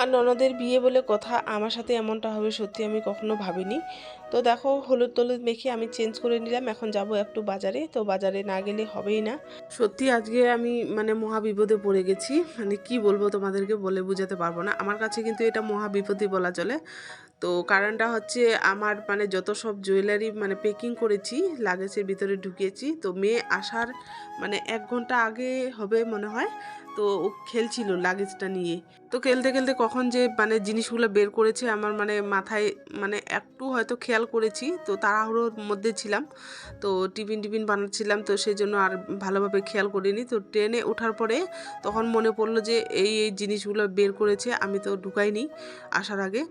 আর ননদের বিয়ে বলে কথা আমার সাথে এমনটা হবে সত্যি আমি কখনো ভাবিনি। তো দেখো, হলুদ টলুদ মেখে আমি চেঞ্জ করে নিলাম, এখন যাব একটু বাজারে। তো বাজারে না গেলে হবেই না। সত্যি আজকে আমি মানে মহা বিপদে পড়ে গেছি। মানে কি বলব তোমাদেরকে বলে বোঝাতে পারব না। আমার কাছে কিন্তু এটা মহা বিপদই বলা চলে। তো কারণটা হচ্ছে আমার মানে যত সব জুয়েলারি মানে পেকিং করেছি লাগেজের ভিতরে ঢুকিয়েছি, তো মেয়ে আসার মানে এক ঘণ্টা আগে হবে মনে হয়। তো ও খেলছিল লাগেজটা নিয়ে। তো খেলতে খেলতে কখন যে মানে জিনিসগুলো বের করেছে, আমার মানে মাথায় মানে একটু হয়তো খেয়াল করেছি, তো তাড়াহুড়োর মধ্যে ছিলাম। তো টিফিন টিফিন বানাচ্ছিলাম, তো সেই জন্য আর ভালোভাবে খেয়াল করিনি। তো ট্রেনে ওঠার পরে তখন মনে পড়ল যে এই এই জিনিসগুলো বের করেছে, আমি তো ঢুকাইনি আসার আগে।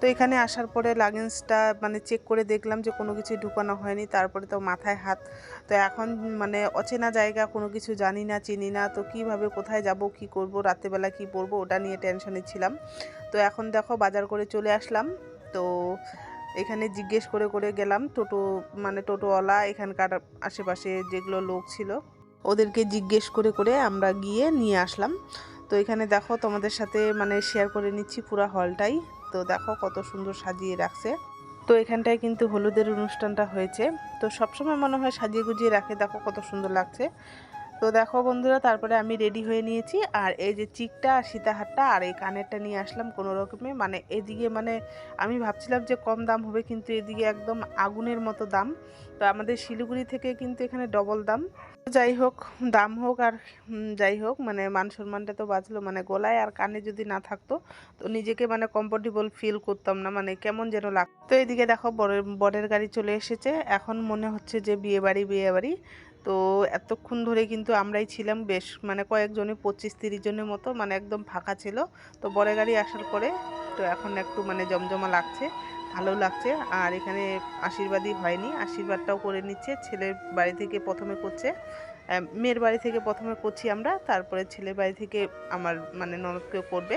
তো এখানে আসার পরে লাগেজটা মানে চেক করে দেখলাম যে কোনো কিছু ঢুকানো হয়নি। তারপরে তো মাথায় হাত। তো এখন মানে অচেনা জায়গা, কোনো কিছু জানি না, চিনি না। তো কীভাবে, কোথায় যাব, কি করব, রাত্রেবেলা কি পরবো, ওটা নিয়ে টেনশনে ছিলাম। তো এখন দেখো বাজার করে চলে আসলাম। তো এখানে জিজ্ঞেস করে করে গেলাম টোটো মানে টোটোওয়ালা, এখানকার আশেপাশে যেগুলো লোক ছিল, ওদেরকে জিজ্ঞেস করে করে আমরা গিয়ে নিয়ে আসলাম। তো এখানে দেখো তোমাদের সাথে মানে শেয়ার করে নিচ্ছি পুরো হলটাই তো দেখো কত সুন্দর সাজিয়ে রাখছে। তো এখানটায় কিন্তু হলুদের অনুষ্ঠানটা হয়েছে। তো সবসময় মনে হয় সাজিয়ে গুজিয়ে রাখে। দেখো কত সুন্দর লাগছে। তো দেখো বন্ধুরা, তারপরে আমি রেডি হয়ে নিয়েছি। আর এই যে চিকটা আর সীতাহারটা আর এই কানেরটা নিয়ে আসলাম কোনো রকমে। মানে এদিকে মানে আমি ভাবছিলাম যে কম দাম হবে, কিন্তু এদিকে একদম আগুনের মতো দাম। তো আমাদের শিলিগুড়ি থেকে কিন্তু এখানে ডবল দাম। যাই হোক, দাম হোক আর যাই হোক মানে মান সম্মানটা তো বাঁচলো। মানে গলায় আর কানে যদি না থাকতো, তো নিজেকে মানে কমফোর্টেবল ফিল করতাম না। মানে কেমন যেন লাগতো এদিকে দেখো বরের বরের গাড়ি চলে এসেছে। এখন মনে হচ্ছে যে বিয়ে বাড়ি বিয়ে বাড়ি তো এতক্ষণ ধরে কিন্তু আমরাই ছিলাম বেশ মানে কয়েকজনে, পঁচিশ তিরিশ জনের মতো মানে একদম ফাঁকা ছিল। তো বরের গাড়ি আসার পরে তো এখন একটু মানে জমজমা লাগছে, ভালো লাগছে। আর এখানে আশীর্বাদই হয়নি, আশীর্বাদটাও করে নিচ্ছে। ছেলের বাড়ি থেকে প্রথমে করছে মেয়ের বাড়ি থেকে প্রথমে করছি আমরা। তারপরে ছেলের বাড়ি থেকে আমার মানে ননদকেও করবে।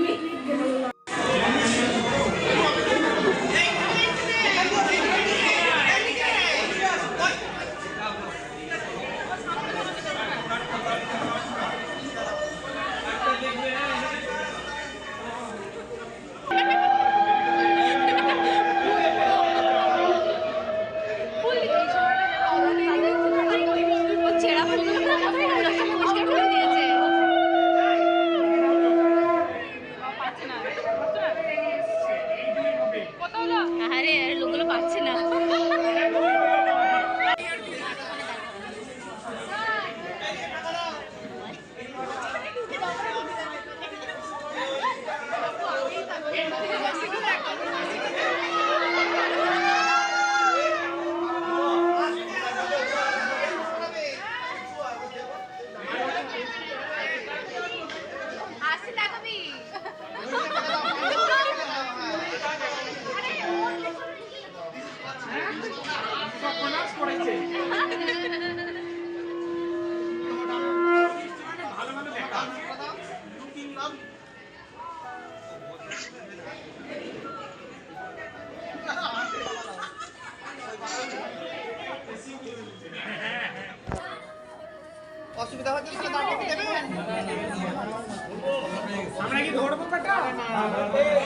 Amém.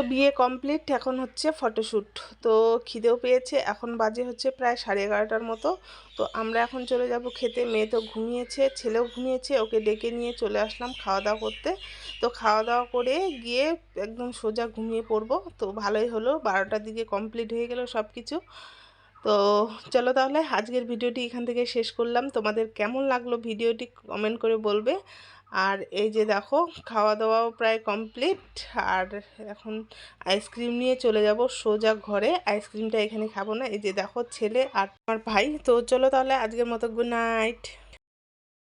তো বিয়ে কমপ্লিট এখন হচ্ছে ফটোশ্যুট তো খিদেও পেয়েছে, এখন বাজে হচ্ছে প্রায় সাড়ে এগারোটার মতো। তো আমরা এখন চলে যাব খেতে, মেয়ে তো ঘুমিয়েছে, ছেলেও ঘুমিয়েছে, ওকে ডেকে নিয়ে চলে আসলাম খাওয়া দাওয়া করতে। তো খাওয়া দাওয়া করে গিয়ে একদম সোজা ঘুমিয়ে পড়ব। তো ভালোই হলো, বারোটার দিকে কমপ্লিট হয়ে গেল সব কিছু তো চলো তাহলে, আজকের ভিডিওটি এখান থেকে শেষ করলাম। তোমাদের কেমন লাগল ভিডিওটি কমেন্ট করে বলবে। আর এই যে দেখো খাওয়া দাওয়াও প্রায় কমপ্লিট আর এখন আইসক্রিম নিয়ে চলে যাব সোজা ঘরে। আইসক্রিমটা এখানে খাব না। এই যে দেখো ছেলে আর আমার ভাই। তো চলো তাহলে আজকের মতো গুড নাইট